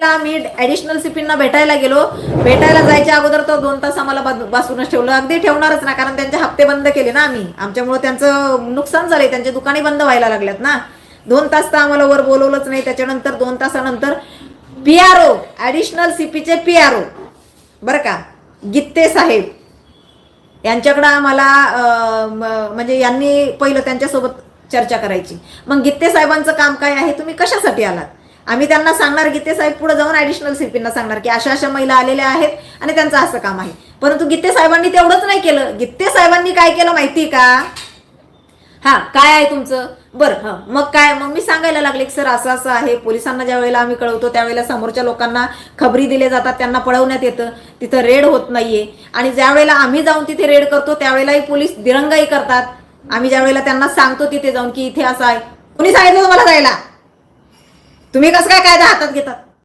ला मी ऍडिशनल सीपींना भेटायला गेलो. भेटायला जायच्या अगोदर तो दोन तास आम्हाला बसूनच ठेवलं. अगदी ठेवणारच ना कारण त्यांचे हप्ते बंद केले ना आम्ही. आमच्यामुळे त्यांचं नुकसान झालंय. त्यांचे दुकाने बंद व्हायला लागल्यात ना. दोन तास तर आम्हाला वर बोलवलंच नाही. त्याच्यानंतर दोन तासानंतर पी आर ओ ऍडिशनल सीपीचे पी आर ओ बरं का? गित्ते साहेब. यांच्याकडं आम्हाला म्हणजे यांनी पहिलं त्यांच्यासोबत चर्चा करायची. मग गित्ते साहेबांचं काम काय आहे? तुम्ही कशासाठी आलात? आम्ही त्यांना सांगणार गीते साहेब पुढे जाऊन ॲडिशनल सीपींना सांगणार की अशा अशा महिला आलेल्या आहेत आणि त्यांचं असं काम आहे. परंतु गित्ते साहेबांनी तेवढंच नाही केलं. गीते साहेबांनी काय केलं माहिती का? हा काय आहे तुमचं? बरं हां. मग काय? मग मी सांगायला लागले की सर असं असं आहे. पोलिसांना ज्या वेळेला आम्ही कळवतो त्यावेळेला समोरच्या लोकांना खबरी दिले जातात त्यांना पळवण्यात येतं. तिथं रेड होत नाहीये. आणि ज्या वेळेला आम्ही जाऊन तिथे रेड करतो त्यावेळेलाही पोलीस दिरंगाई करतात. आम्ही ज्या वेळेला त्यांना सांगतो तिथे जाऊन की इथे असं आहे. कोणी सांगितलं तुम्हाला जायला? तुम्ही कसं काय कायदा हातात घेतात?